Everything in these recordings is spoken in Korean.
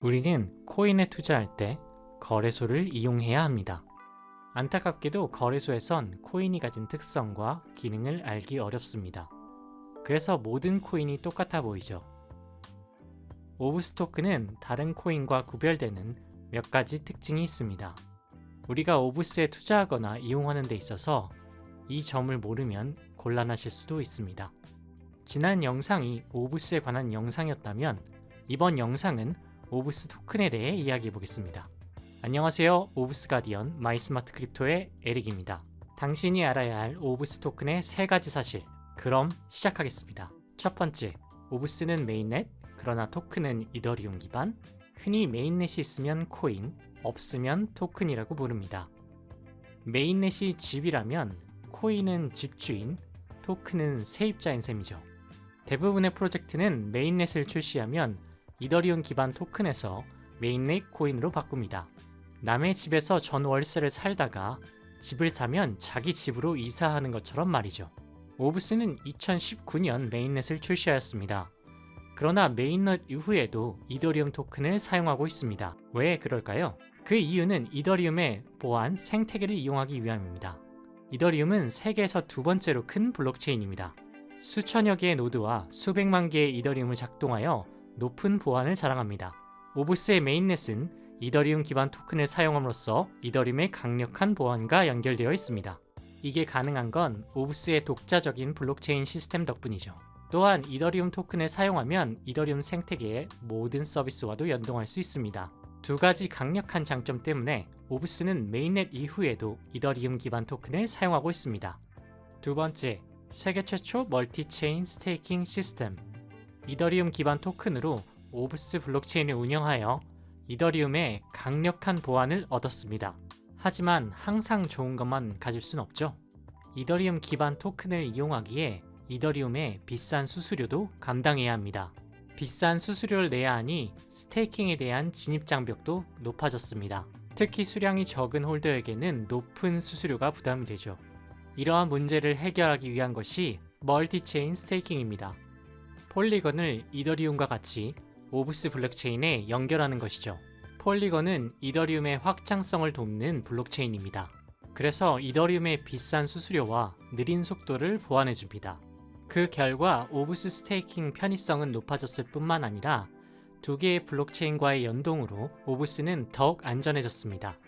우리는 코인에 투자할 때 거래소를 이용해야 합니다. 안타깝게도 거래소에선 코인이 가진 특성과 기능을 알기 어렵습니다. 그래서 모든 코인이 똑같아 보이죠. 오브스 토큰은 다른 코인과 구별되는 몇 가지 특징이 있습니다. 우리가 오브스에 투자하거나 이용하는 데 있어서 이 점을 모르면 곤란하실 수도 있습니다. 지난 영상이 오브스에 관한 영상이었다면 이번 영상은 오브스 토큰에 대해 이야기해 보겠습니다. 안녕하세요. 오브스 가디언 마이스마트 크립토의 에릭입니다. 당신이 알아야 할 오브스 토큰의 세 가지 사실. 그럼 시작하겠습니다. 첫 번째, 오브스는 메인넷, 그러나 토큰은 이더리움 기반. 흔히 메인넷이 있으면 코인, 없으면 토큰이라고 부릅니다. 메인넷이 집이라면 코인은 집주인, 토큰은 세입자인 셈이죠. 대부분의 프로젝트는 메인넷을 출시하면 이더리움 기반 토큰에서 메인넷 코인으로 바꿉니다. 남의 집에서 전 월세를 살다가 집을 사면 자기 집으로 이사하는 것처럼 말이죠. 오브스는 2019년 메인넷을 출시하였습니다. 그러나 메인넷 이후에도 이더리움 토큰을 사용하고 있습니다. 왜 그럴까요? 그 이유는 이더리움의 보안 생태계를 이용하기 위함입니다. 이더리움은 세계에서 두 번째로 큰 블록체인입니다. 수천여 개의 노드와 수백만 개의 이더리움을 작동하여 높은 보안을 자랑합니다. 오브스의 메인넷은 이더리움 기반 토큰을 사용함으로써 이더리움의 강력한 보안과 연결되어 있습니다. 이게 가능한 건 오브스의 독자적인 블록체인 시스템 덕분이죠. 또한 이더리움 토큰을 사용하면 이더리움 생태계의 모든 서비스와도 연동할 수 있습니다. 두 가지 강력한 장점 때문에 오브스는 메인넷 이후에도 이더리움 기반 토큰을 사용하고 있습니다. 두 번째, 세계 최초 멀티체인 스테이킹 시스템. 이더리움 기반 토큰으로 오브스 블록체인을 운영하여 이더리움의 강력한 보안을 얻었습니다. 하지만 항상 좋은 것만 가질 순 없죠. 이더리움 기반 토큰을 이용하기에 이더리움의 비싼 수수료도 감당해야 합니다. 비싼 수수료를 내야 하니 스테이킹에 대한 진입 장벽도 높아졌습니다. 특히 수량이 적은 홀더에게는 높은 수수료가 부담이 되죠. 이러한 문제를 해결하기 위한 것이 멀티체인 스테이킹입니다. 폴리건을 이더리움과 같이 오브스 블록체인에 연결하는 것이죠. 폴리건은 이더리움의 확장성을 돕는 블록체인입니다. 그래서 이더리움의 비싼 수수료와 느린 속도를 보완해 줍니다. 그 결과 오브스 스테이킹 편의성은 높아졌을 뿐만 아니라 두 개의 블록체인과의 연동으로 오브스는 더욱 안전해졌습니다.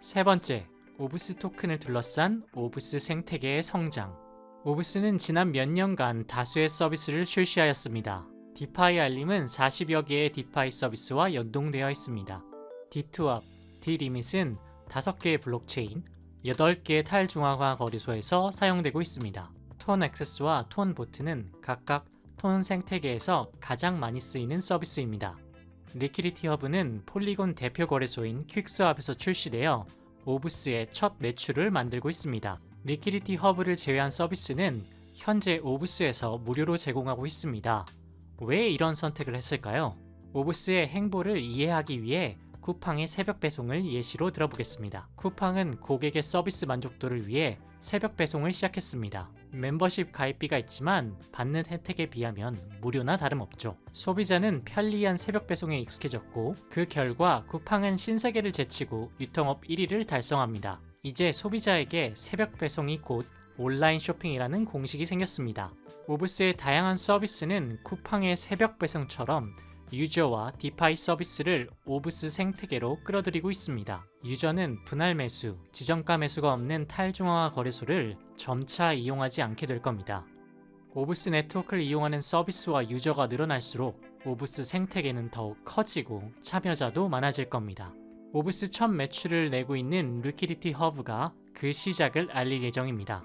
세 번째, 오브스 토큰을 둘러싼 오브스 생태계의 성장. 오브스는 지난 몇 년간 다수의 서비스를 출시하였습니다. 디파이 알림은 40여 개의 디파이 서비스와 연동되어 있습니다. D2업, D-리밋은 5개의 블록체인, 8개의 탈중앙화 거래소에서 사용되고 있습니다. 톤 액세스와 톤 보트는 각각 톤 생태계에서 가장 많이 쓰이는 서비스입니다. 리퀴리티 허브는 폴리곤 대표 거래소인 퀵스왑에서 출시되어 오브스의 첫 매출을 만들고 있습니다. 리퀴리티 허브를 제외한 서비스는 현재 오브스에서 무료로 제공하고 있습니다. 왜 이런 선택을 했을까요? 오브스의 행보를 이해하기 위해 쿠팡의 새벽 배송을 예시로 들어보겠습니다. 쿠팡은 고객의 서비스 만족도를 위해 새벽 배송을 시작했습니다. 멤버십 가입비가 있지만 받는 혜택에 비하면 무료나 다름없죠. 소비자는 편리한 새벽 배송에 익숙해졌고 그 결과 쿠팡은 신세계를 제치고 유통업 1위를 달성합니다. 이제 소비자에게 새벽 배송이 곧 온라인 쇼핑이라는 공식이 생겼습니다. 오브스의 다양한 서비스는 쿠팡의 새벽 배송처럼 유저와 디파이 서비스를 오브스 생태계로 끌어들이고 있습니다. 유저는 분할 매수, 지정가 매수가 없는 탈중앙화 거래소를 점차 이용하지 않게 될 겁니다. 오브스 네트워크를 이용하는 서비스와 유저가 늘어날수록 오브스 생태계는 더욱 커지고 참여자도 많아질 겁니다. 오브스 첫 매출을 내고 있는 리퀴디티 허브가 그 시작을 알릴 예정입니다.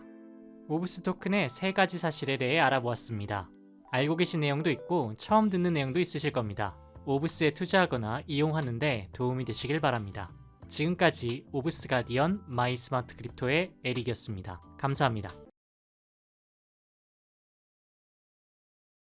오브스 토큰의 세 가지 사실에 대해 알아보았습니다. 알고 계신 내용도 있고 처음 듣는 내용도 있으실 겁니다. 오브스에 투자하거나 이용하는데 도움이 되시길 바랍니다. 지금까지 오브스 가디언 마이 스마트 크립토의 에릭이었습니다. 감사합니다.